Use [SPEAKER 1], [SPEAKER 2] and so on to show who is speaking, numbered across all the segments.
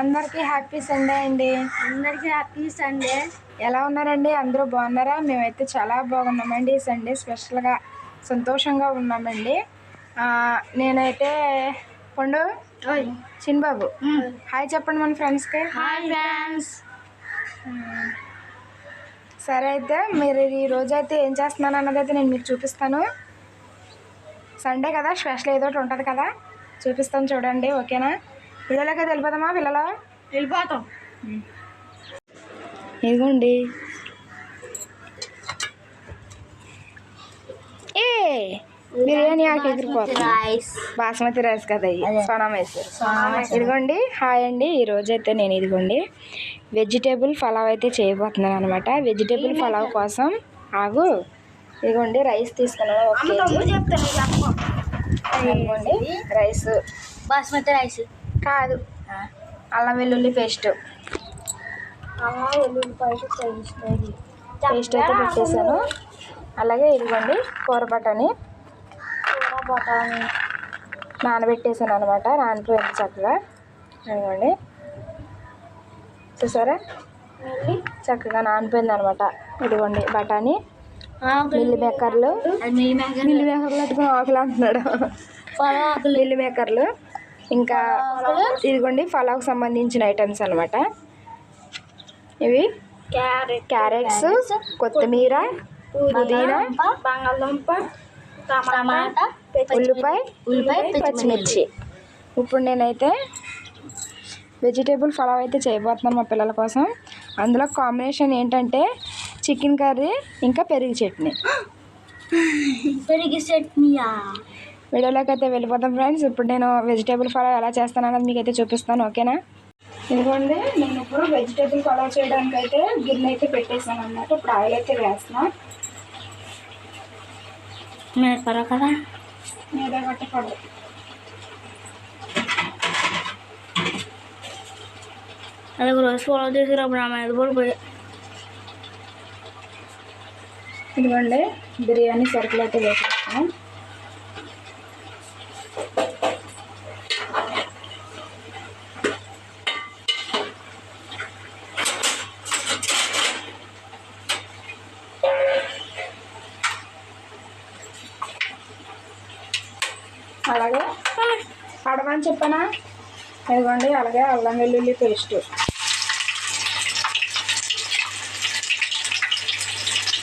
[SPEAKER 1] అందరికీ happy Sunday అండి.
[SPEAKER 2] అందరికీ హ్యాపీ సండే.
[SPEAKER 1] ఎలా ఉన్నారండి? అందరూ బాగున్నారా? మేమైతే చాలా బాగున్నామండి. సండే స్పెషల్గా సంతోషంగా ఉన్నామండి. నేనైతే పండు చిన్నబాబు. హాయ్ చెప్పండి మన ఫ్రెండ్స్కి.
[SPEAKER 2] Hi friends.
[SPEAKER 1] సరే అయితే మీరు ఈ రోజు అయితే ఏం చేస్తున్నాను అన్నది అయితే నేను మీకు చూపిస్తాను. సండే కదా స్పెషల్ ఏదో ఒకటి ఉంటుంది కదా. చూపిస్తాను చూడండి ఓకేనా? వీడియోలోకి అయితే వెళ్ళిపోదామా పిల్లలు?
[SPEAKER 2] వెళ్ళిపోతాం
[SPEAKER 1] ఇదిగోండి. ఏ బిర్యానీ ఆకు ఎగిరిపోతుంది. బాస్మతి రైస్ కదా. సోనా మైసూర్. ఇదిగోండి హాయ్ అండి. ఈ రోజు అయితే నేను ఇదిగోండి వెజిటేబుల్ పలావ్ అయితే చేయబోతున్నాను అనమాట వెజిటేబుల్ పలావ్ కోసం ఆగు. ఇదిగోండి రైస్ తీసుకున్నాను ఒక కేజీ. ఇదిగోండి రైస్.
[SPEAKER 2] బాస్మతి రైస్.
[SPEAKER 1] కాదు. అల్లం వెల్లుల్లి పేస్ట్.
[SPEAKER 2] అలా ఎల్లుల్లిపాయ పేస్ట్
[SPEAKER 1] పేస్ట్ అయితే పెట్టేశాను. అలాగే ఇదిగోండి కూర బటాని
[SPEAKER 2] కూర బఠానీ.
[SPEAKER 1] నానబెట్టేసాను అనమాట నానిపోయింది చక్కగా. ఇదిగోండి. చూసారా? చక్కగా నానిపోయింది అనమాట ఇదిగోండి బఠానీ. మిల్లి మేకర్లు. మిల్లి మేకర్లు ఆకులు అంటున్నాడు. మిల్లి మేకర్లు. ఇంకా ఇదిగోండి పలావ్కి సంబంధించిన ఐటమ్స్ అనమాట ఇవి
[SPEAKER 2] క్యారెట్
[SPEAKER 1] క్యారెట్స్ కొత్తిమీర పుదీనా
[SPEAKER 2] బంగాళదుంప టమాటా
[SPEAKER 1] ఉల్లిపాయ
[SPEAKER 2] ఉల్లిపాయ
[SPEAKER 1] పచ్చిమిర్చి. ఇప్పుడు నేనైతే వెజిటేబుల్ పలావ్ అయితే చేయబోతున్నాను మా పిల్లల కోసం. అందులో కాంబినేషన్ ఏంటంటే చికెన్ కర్రీ ఇంకా పెరుగు చట్నీ.
[SPEAKER 2] పెరిగి చట్నీయా?
[SPEAKER 1] వీడియోలోకి అయితే వెళ్ళిపోతాం ఫ్రెండ్స్. ఇప్పుడు నేను వెజిటేబుల్ పలావ్ ఎలా చేస్తాను అన్నది మీకు అయితే చూపిస్తాను ఓకేనా? ఇదిగోండి నేను ఇప్పుడు వెజిటేబుల్ పలావ్ చేయడానికి అయితే గిన్నె అయితే పెట్టేసాను అన్నమాట. ఇప్పుడు ఆయిల్ అయితే వేస్తున్నా.
[SPEAKER 2] మిరపర కదా?
[SPEAKER 1] మీద కట్టకూడదు
[SPEAKER 2] అది ఒక రోజు ఫాలో నా మీద పడిపోయి
[SPEAKER 1] ఇదిగోండి బిర్యానీ సరుకులు అయితే వేసేస్తాను అలాగే పడమని చెప్పనా ఇదిగోండి అలాగే అల్లం వెల్లుల్లి పేస్ట్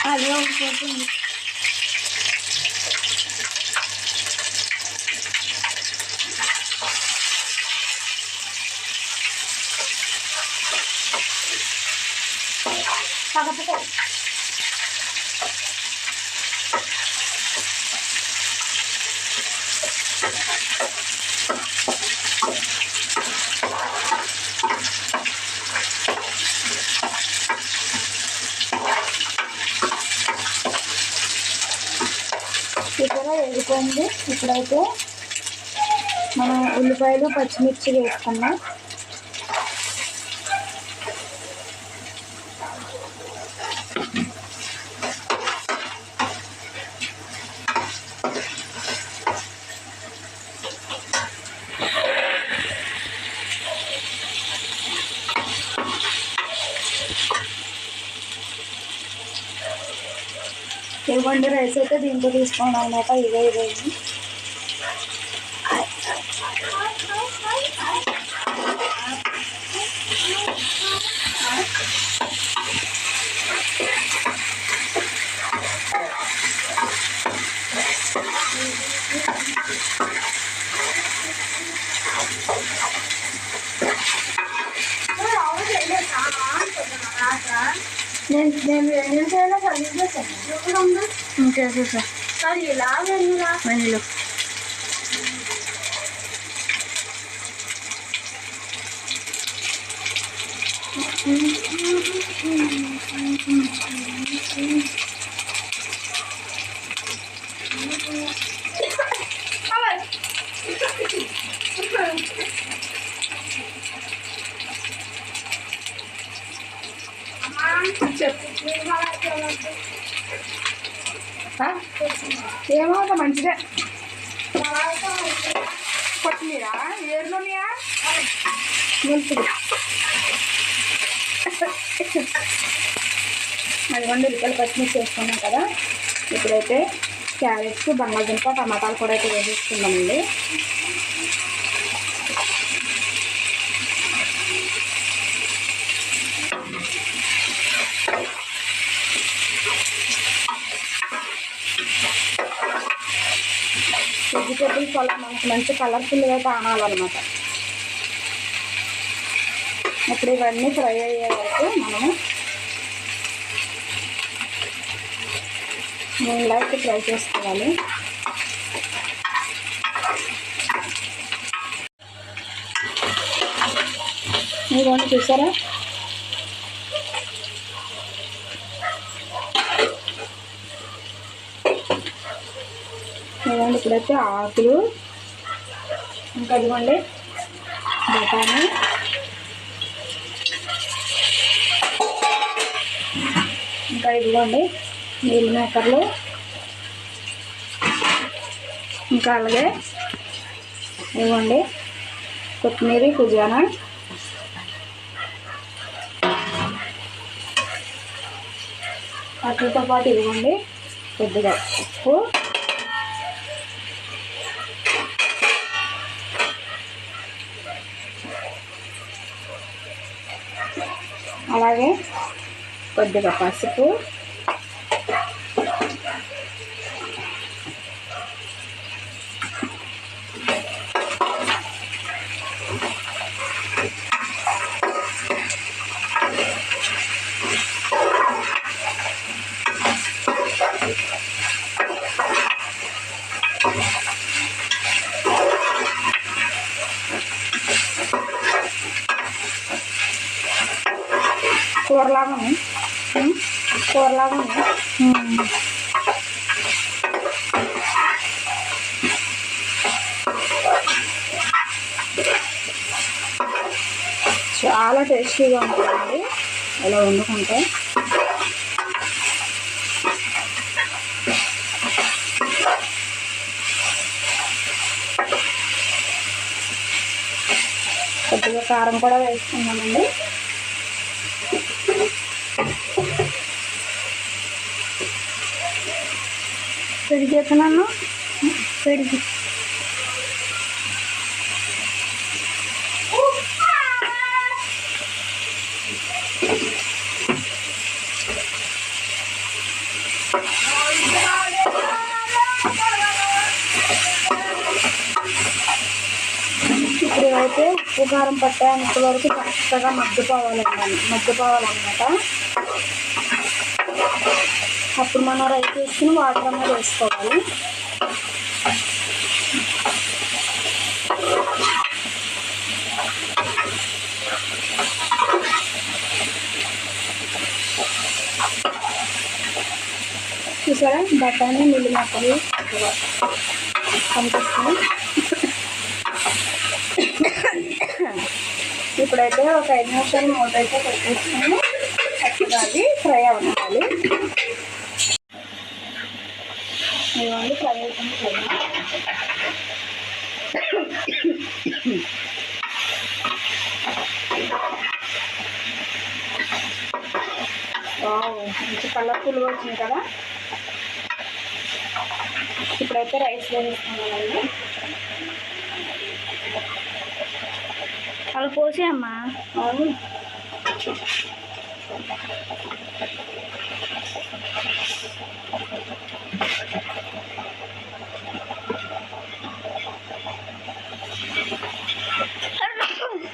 [SPEAKER 2] అది ఒకటి
[SPEAKER 1] ఇక్కడ ఇప్పుడైతే మనం ఉల్లిపాయలు పచ్చిమిర్చి వేసుకున్నాం ఇవ్వండి రైస్ అయితే దీంట్లో తీసుకోండి అనమాట ఇవే ఇవే ఇవి. నేను నేను నేను చేయాలి సర్వీస్ చేశాను
[SPEAKER 2] చేసేసా వెనీలో
[SPEAKER 1] ఏమో ఒక మంచిదే. కొత్తిమీర? ఏరులోనియా అది అదిగోండి ఉల్లిపాయలు పచ్చిమిర్చి వేసుకున్నాం కదా. ఇప్పుడైతే క్యారెట్స్ బంగాళదుంప టమాటాలు కూడా అయితే వేసేసుకుందామండి. వెజిటేబుల్స్ వల్ల మనకి మంచి కలర్ఫుల్గా కానాలన్నమాట. ఇప్పుడు ఇవన్నీ ఫ్రై అయ్యే వరకు మనము నూనెలోకి ఫ్రై చేసుకోవాలి. ఇదిగోండి చూసారా? ఇదిగోండి ఇప్పుడైతే ఆకులు. ఇంకా ఇదిగోండి బఠానీ. ఇంకా ఇదిగోండి నీళ్ళు మేకర్లు. ఇంకా అలాగే ఇవ్వండి కొత్తిమీర పుదీనా. వాటితో పాటు ఇదిగోండి కొద్దిగా ఉప్పు. అలాగే కొద్దిగా పసుపు కూరలాగా ఉంది ఉమ్, కూరలాగా ఉంది చాలా టేస్టీగా ఉంటుందండి ఇలా వండుకుంటే. కొద్దిగా కారం కూడా వేసుకున్నామండి
[SPEAKER 2] పెరిగి పెరిగి.
[SPEAKER 1] అయితే ఉప్పు కారం పట్టేంత వరకు చక్కగా మగ్గిపోవాలండి మగ్గిపోవాలన్నమాట అప్పుడు మనం రైస్ వేసుకుని వాటర్ అన్నది వేసుకోవాలి చూసారా బఠానీ మిల్లి మొక్కలు కనిపిస్తుంది ఇప్పుడైతే ఒక ఐదు నిమిషాలు మూత అయితే పెట్టేసుకుని చక్కగా అది ఫ్రై అవ్వాలి. ఇవ్వండి ఫ్రై అవుతుంది కదా. మంచి కలర్ఫుల్గా వచ్చింది కదా. ఇప్పుడైతే రైస్ వేసేస్తున్నానండి
[SPEAKER 2] అలా పోసి అమ్మా
[SPEAKER 1] అవును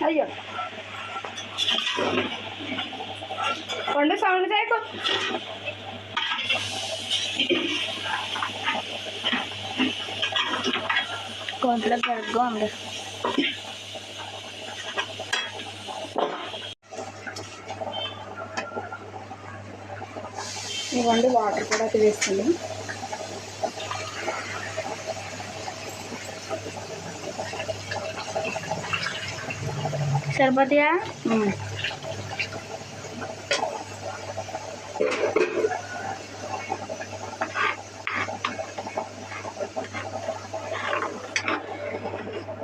[SPEAKER 1] అయ్యో కొండ సౌండ్ చేయకు
[SPEAKER 2] కొంతలో గరగ్గా ఉంది
[SPEAKER 1] ఇవ్వండి వాటర్ కూడా వేస్తుంది
[SPEAKER 2] సరిపోతాయా?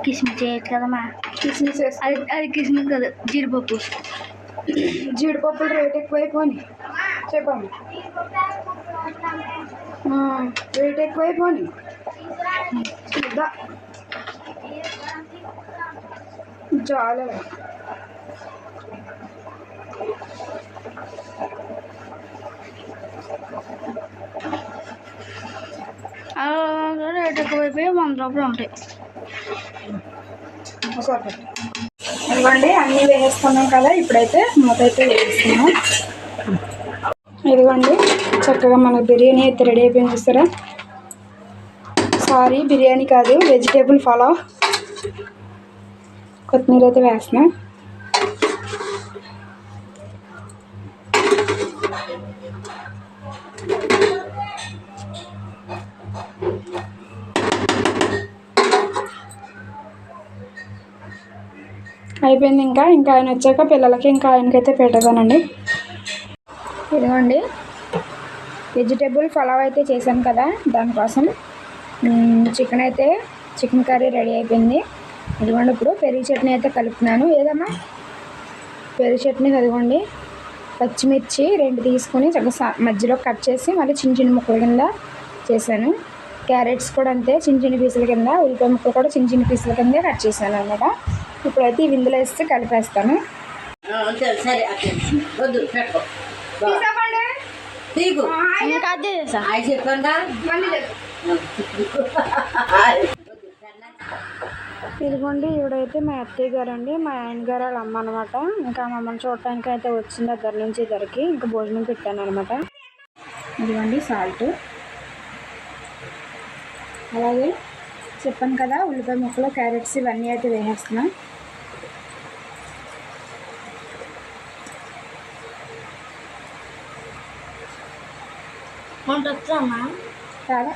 [SPEAKER 2] కిస్మిస్ చేయొచ్చు కదమ్మా.
[SPEAKER 1] కిస్మిస్
[SPEAKER 2] అది అది కిస్మిస్ కదా జీడిపప్పు.
[SPEAKER 1] జీడిపప్పులు రేట్ ఎక్కువైపోయి చెప్పండి రేట్ ఎక్కువైపోయి చూద్దా. చాలా
[SPEAKER 2] రేట్ ఎక్కువైపోయి వంద రూపాయలు ఉంటాయి.
[SPEAKER 1] ఇదిగోండి అన్నీ వేసేస్తున్నాం కదా ఇప్పుడైతే మూత అయితే వేసేస్తున్నాం ఇదిగోండి. చక్కగా మన బిర్యానీ అయితే రెడీ అయిపోయింది చూస్తారా? సారీ బిర్యానీ కాదు వెజిటేబుల్ పలావ్ కొత్తిమీర అయితే వేస్తున్నా. అయిపోయింది ఇంకా. ఇంకా ఆయన వచ్చాక పిల్లలకి ఇంకా ఆయనకైతే పెట్టగానండి ఇదిగోండి. వెజిటేబుల్ పలావ్ అయితే చేశాను కదా దానికోసం. చికెన్ అయితే చికెన్ కర్రీ రెడీ అయిపోయింది. ఇదిగోండి ఇప్పుడు పెరుగు చట్నీ అయితే కలుపుతున్నాను. ఏదమ్మా? పెరుగు చట్నీ చదిగోండి పచ్చిమిర్చి రెండు తీసుకొని చక్కగా మధ్యలో కట్ చేసి మళ్ళీ చిన్న చిన్న ముక్కల కింద చేశాను. క్యారెట్స్ కూడా అంతే చిన్న చిన్న పీసుల కింద ఉల్లిపాయ ముక్కలు కూడా చిన్న చిన్న పీసుల కింద కట్ చేశాను అనమాట ఇప్పుడైతే ఇవి ఇందులో వేస్తే కలిపేస్తాను
[SPEAKER 3] అంతే సరే అట్లా వద్దు పెట్టుకో తీగు
[SPEAKER 2] ఇంకా అదే చేసా.
[SPEAKER 3] ఆయన చెప్పండా?
[SPEAKER 1] ఇదిగోండి ఈవిడైతే మా అత్తయ్య గారు అండి మా ఆయన గారు వాళ్ళ అమ్మ అనమాట ఇంకా మమ్మల్ని చూడటానికి అయితే వచ్చింది దగ్గర నుంచి ఇద్దరికి ఇంకా భోజనం పెట్టాను అనమాట ఇదిగోండి సాల్ట్ అలాగే చెప్పాను కదా ఉల్లిపాయ ముక్కలు క్యారెట్స్ ఇవన్నీ అయితే వేసేస్తున్నాం.
[SPEAKER 2] వంట వచ్చామా
[SPEAKER 1] చాలా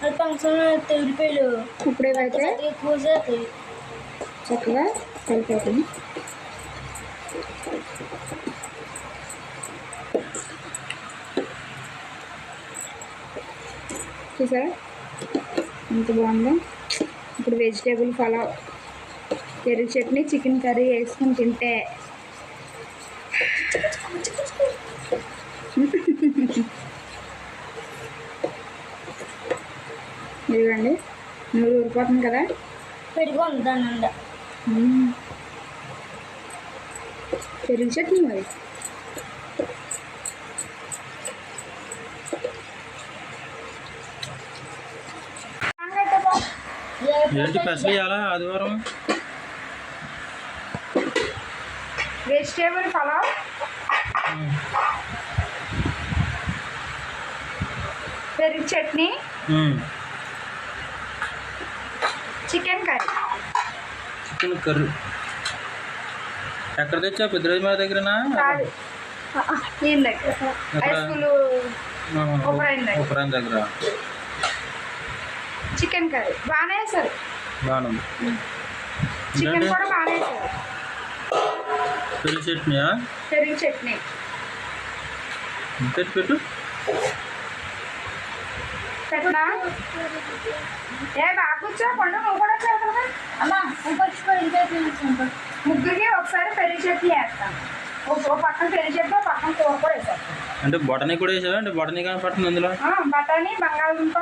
[SPEAKER 2] అది ఫంక్షన్ ఉల్లిపాయలు.
[SPEAKER 1] ఇప్పుడు
[SPEAKER 2] ఎక్కువ చేస్తాయి
[SPEAKER 1] చక్కగా కలిపేద్దాం. చూసారా? ఎంత బాగుందో? ఇప్పుడు వెజిటేబుల్ పలావ్ పెరుగు చట్నీ చికెన్ కర్రీ వేసుకొని తింటే. ఇదిగోండి నూరు ఊరిపోతుంది కదా?
[SPEAKER 2] అండ
[SPEAKER 1] మ్మ్. పెరుగు చట్నీ మరి?
[SPEAKER 4] ఏంటి పెసలు ఇవ్వాలా ఆదివారం?
[SPEAKER 1] వెజిటేబుల్ పలావ్. పెరుగు chutney. Chicken curry
[SPEAKER 4] chicken curry ఎక్కడ తెచ్చా పెద్దరాజు మా దగ్గరనా?
[SPEAKER 1] నేను దగ్గర. దగ్గర. Chicken curry. బాగానే వేశారు చికెన్ కూడా బాగానే వేశారు
[SPEAKER 4] పెరుగు చట్నీయా?
[SPEAKER 1] పెరుగు చట్నీ.
[SPEAKER 4] పెట్టు పెట్టు?
[SPEAKER 1] పెట్టనా ఏ బాగా కూర్చో పండు నువ్వు కూడా కదా.
[SPEAKER 2] అమ్మా ఇంకొచ్చి ఇంకొచ్చి
[SPEAKER 1] ముగ్గురికి ఒకసారి పెరుగు చట్నీ వేస్తాను ఒక ఓ పక్కన పెరుగు చట్నీ పక్కన కూర కూడా వేస్తాను
[SPEAKER 4] అంటే బొటనీ కూడా వేసావా? అంటే బొటనీ కానీ పడుతుంది అందులో?
[SPEAKER 1] బఠానీ బంగాళదుంప.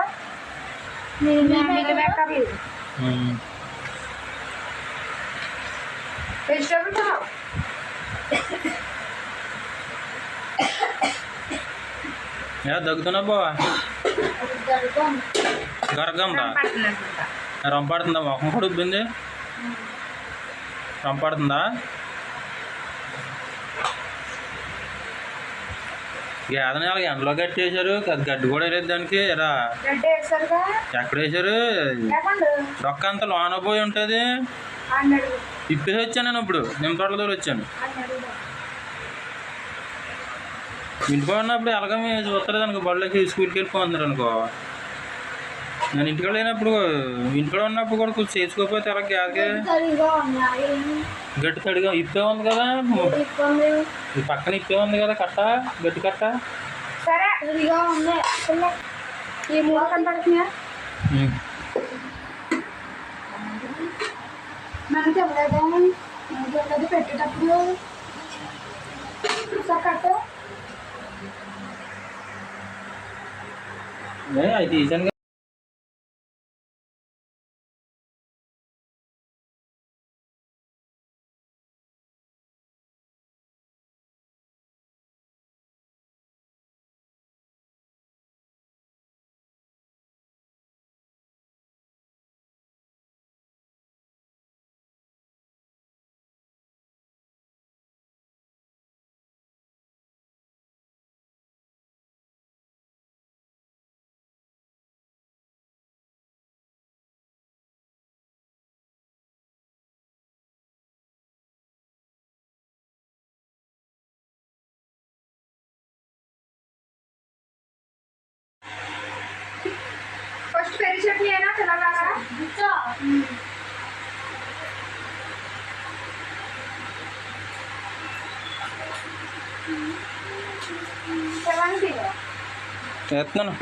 [SPEAKER 1] వెజిటేబుల్ పలావ్
[SPEAKER 4] ఏ దగ్గుతున్నా బావా? గరగంరా
[SPEAKER 1] పట్టినట్టుగా.
[SPEAKER 4] రంపాడుతుందా? మొహం కూడా ఉబ్బింది రంపాడుతుందా? గేద నెల ఎండలో కట్టేశారు గడ్డి కూడా లేదు దానికి
[SPEAKER 1] వేసారుగా
[SPEAKER 4] ఎక్కడ
[SPEAKER 1] లేకుండా
[SPEAKER 4] రొక్క అంతా లోన పోయి ఉంటుంది. ఇప్పేసి వచ్చాను నేను ఇప్పుడు నిమ్మతోటల దగ్గర వచ్చాను. ఇంటికి ఉన్నప్పుడు ఎలాగ చూస్తారు అనుకో బళ్ళకి స్కూల్కి వెళ్ళిపోతున్నారు అనుకో. నేను ఇంటికాడ లేనప్పుడు ఇంటికాడ ఉన్నప్పుడు కూడా కొంచెం చేసుకోకపోతే
[SPEAKER 2] సరిగా ఉన్నాయి.
[SPEAKER 4] గట్టి తడిగా ఇప్పే ఉంది కదా. ఈ పక్కన ఇప్పే ఉంది కదా కట్ట గట్టి కట్ట.
[SPEAKER 1] సరే.
[SPEAKER 2] సరిగా ఉంది
[SPEAKER 1] ఎలాంటి
[SPEAKER 4] చేస్తున్నాను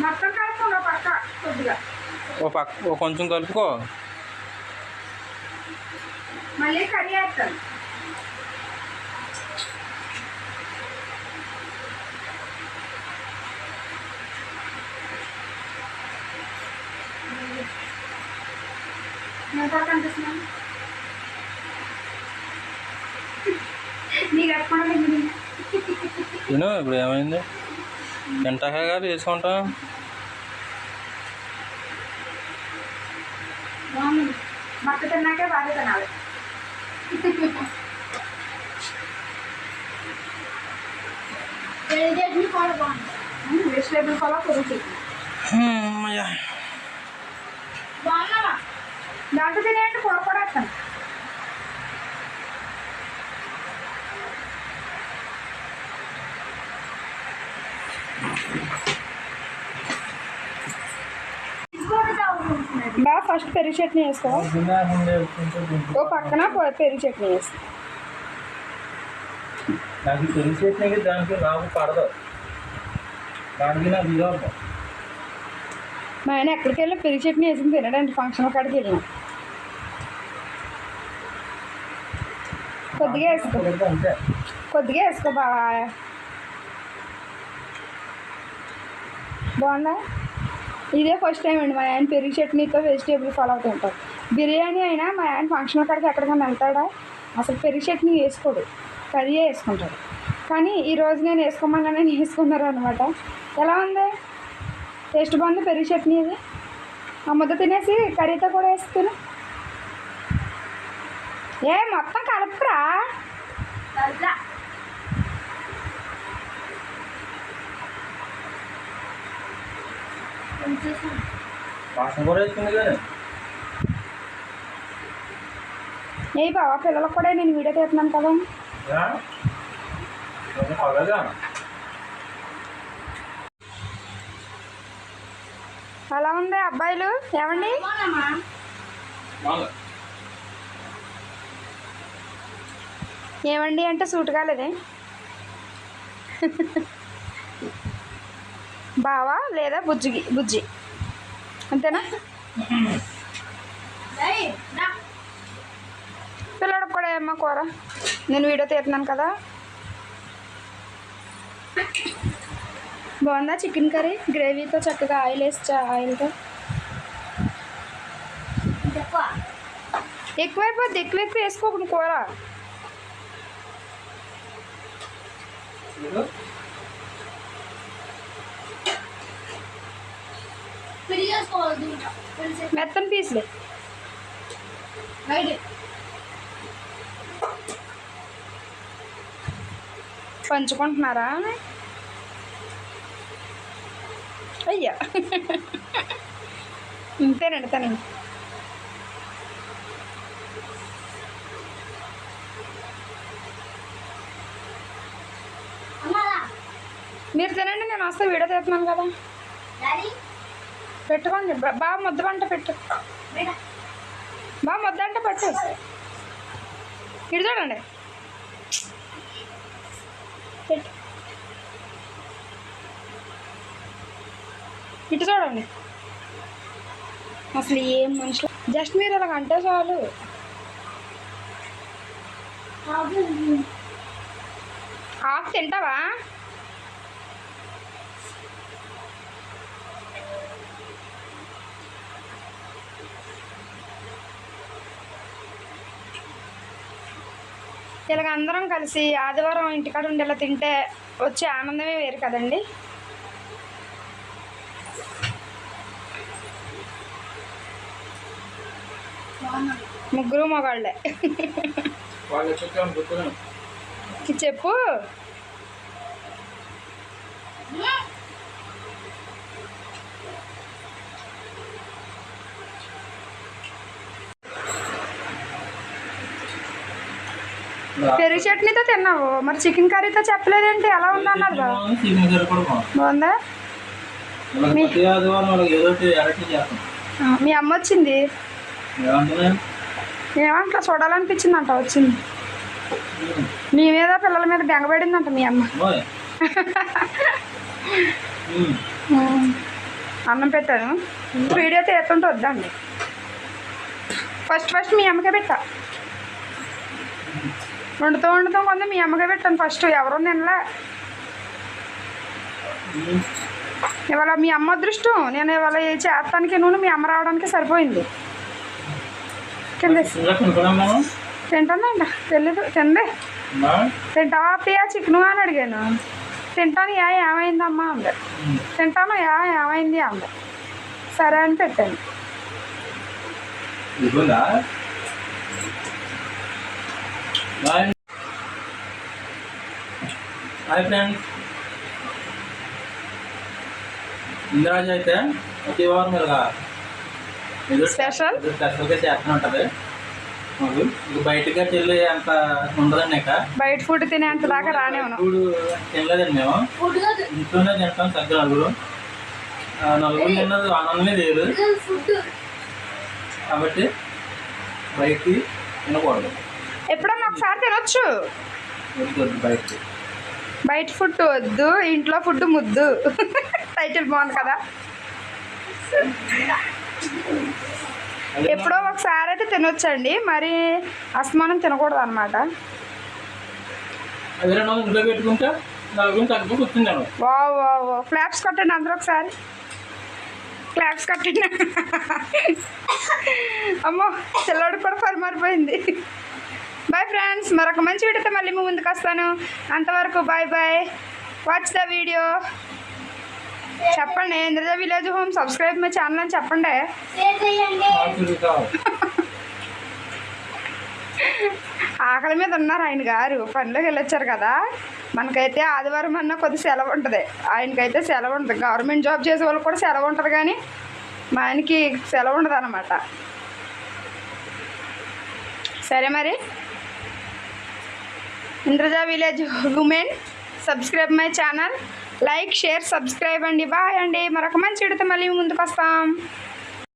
[SPEAKER 1] మొత్తం కలుపుకున్న పక్క కొద్దిగా
[SPEAKER 4] ఓ పక్క ఓ కొంచెం కలుపుకో
[SPEAKER 1] మళ్ళీ కర్రీ వేస్తాను నేను కూడా కనిపిస్తున్నాను
[SPEAKER 4] తిను ఇప్పుడు ఏమైంది? తింటాక కాదు వేసుకుంటాం
[SPEAKER 1] మక్క తిన్నాకే బాగా తినాలి.
[SPEAKER 2] చట్నీ కూడా బాగుంది.
[SPEAKER 1] వెజిటేబుల్
[SPEAKER 4] అమ్మయ్య.
[SPEAKER 2] బాగున్నావా
[SPEAKER 1] దాంట్లో తినేయండి కూర కూడా వేస్తాను బాగా ఫస్ట్ పెరుగు చట్నీ వేసుకో. ఓ పక్కన పెరుగు చట్నీ వేసుకో.
[SPEAKER 4] నాకు తెలిసేసినాయి దానికి నాకు పడదు. దానికి నాకు ఇది.
[SPEAKER 1] మా ఆయన ఎక్కడికి వెళ్ళి పెరుగు చట్నీ వేసుకుని తినడానికి ఫంక్షన్ కాడికి వెళ్ళినా. కొద్దిగా వేసుకో. కొద్దిగా వేసుకో బావా. బాగుందా? ఇదే ఫస్ట్ టైం అండి. మా ఆయన పెరుగు చట్నీతో వెజిటేబుల్ ఫాలో అవుతుంటారు బిర్యానీ అయినా మా ఆయన ఫంక్షన్ కాడికి ఎక్కడికైనా వెళ్తాడా? అసలు పెరుగు చట్నీ వేసుకోడు. కర్రీయే వేసుకుంటాడు. కానీ ఈరోజు నేను వేసుకోమన్నా నేను వేసుకున్నారు అనమాట ఎలా ఉంది? టేస్ట్ బాగుంది పెరుగు చట్నీ ఇది? ఆ ముద్ద తినేసి కర్రీతో కూడా వేసుకుని ఏ మొత్తం కలుపురా.
[SPEAKER 4] వాసన కూడా వేసుకుంది
[SPEAKER 1] ఏ బావా పిల్లలకు కూడా నేను వీడియో తీస్తున్నాను కదా. అలా ఉంది అబ్బాయిలు? ఏమండి
[SPEAKER 2] బాగున్నామా
[SPEAKER 4] బాగా
[SPEAKER 1] ఏమండి అంటే సూట్ కాలేదే? బావా లేదా బుజ్జిగి బుజ్జి? అంతేనా? పిల్లడు కూడా ఏమో కూర. నేను వీడియో తీస్తున్నాను కదా. బాగుందా చికెన్ కర్రీ? గ్రేవీతో చక్కగా ఆయిల్ వేస్తా ఆయిల్తో.
[SPEAKER 2] ఎక్కువ
[SPEAKER 1] ఎక్కువైపోద్ది ఎక్కువ ఎక్కువ వేసుకోకుండా కూర.
[SPEAKER 2] చేసుకో.
[SPEAKER 1] మెత్తని పీసులే. పంచుకుంటున్నారా అయ్యా ఇంతేనండి తను మీరు తినండి నేను వస్తే వీడియో తీస్తున్నాను కదా. పెట్టుకోండి బాగా ముద్ద వంట పెట్టు. బాగా ముద్ద అంటే పట్టు. ఇటు చూడండి. ఇటు చూడండి. అసలు ఏం మనుషులు. జస్ట్ మీరు ఇలా అంటే చాలు. ఆకు తింటావా? ఇలాగ అందరం కలిసి ఆదివారం ఇంటికాడ ఉండేలా తింటే వచ్చే ఆనందమే వేరు కదండి. ముగ్గురు మగాళ్ళే. చెప్పు. పెరుగు చట్నీతో తిన్నావు? మరి చికెన్ కర్రీతో చెప్పలేదేంటి? ఎలా ఉందన్నారు
[SPEAKER 4] కూడా బాగుంది.
[SPEAKER 1] మీ అమ్మ వచ్చింది? ఏమంటా? చూడాలనిపించిందంట వచ్చింది. నీ మీద పిల్లల మీద బెంగపడిందంట మీ అమ్మ. అన్నం పెట్టాను. వీడియో తీస్తుంటే వద్దండి. ఫస్ట్ ఫస్ట్ మీ అమ్మకే పెట్టా. వండుతూ వండుతూ కొంత మీ అమ్మకే పెట్టాను ఫస్ట్. ఎవరు నిన్నలే. ఇవాళ మీ అమ్మ అదృష్టం. నేను ఇవాళ చేస్తానికి నూనె మీ అమ్మ రావడానికి సరిపోయింది. కింద తింటానండి తెలీదు. తిందే? తింటావా అత్తయ్య? చికెన్ అని అడిగాను. తింటాను యా ఏమైందమ్మా అంది. తింటాను యా ఏమైంది అంది. సరే అని పెట్టాను.
[SPEAKER 4] బాయ్ హాయ్ ఫ్రెండ్స్ ఇందిరాజు అయితే ప్రతి వారం ఇలాగా? ఏదో స్పెషల్గా చేస్తూనే ఉంటుంది. మాకు ఇక బయటకి వెళ్ళి అంత ఉండదండి ఇక
[SPEAKER 1] బయట ఫుడ్ తినేంత దాకా రానేవను
[SPEAKER 4] ఇప్పుడు తినలేదండి మేము. ఇంట్లోనే తింటాం తగ్గ నలుగురు. నలుగురు తిన్నది ఆనందమే లేదు. కాబట్టి బయటికి తినకూడదు.
[SPEAKER 1] ఎప్పుడన్నా ఒకసారి తినొచ్చు. బయట ఫుడ్ వద్దు ఇంట్లో ఫుడ్ ముద్దు. టైటిల్ బాగుంది కదా. ఎప్పుడో ఒకసారి అయితే తినొచ్చండి మరి అస్మానం తినకూడదు అనమాట ఫ్లాప్స్ కొట్టండి అందరూ ఒకసారి. క్లాప్స్ కట్టండి. అమ్మో పిల్లోడు కూడా పరిమారిపోయింది. బాయ్ ఫ్రెండ్స్ మరొక మంచి వీడియోతో మళ్ళీ మీ ముందుకు వస్తాను. అంతవరకు bye bye watch the video చెప్పండి. Indraja village home subscribe my channel అని చెప్పండి. ఆకలి మీద ఉన్నారు ఆయన గారు. పనిలోకి వెళ్ళొచ్చారు కదా. మనకైతే ఆదివారం అన్న కొద్ది సెలవు ఉంటుంది. ఆయనకైతే సెలవు ఉంటుంది. గవర్నమెంట్ జాబ్ చేసే వాళ్ళకి కూడా సెలవు ఉంటుంది కానీ మా ఆయనకి సెలవు ఉండదు అనమాట సరే మరి. Indraja village women. Subscribe my channel like share subscribe అండి. బాయ్ అండి. మరొక మంచి వీడితో మళ్ళీ ముందుకు వస్తాం.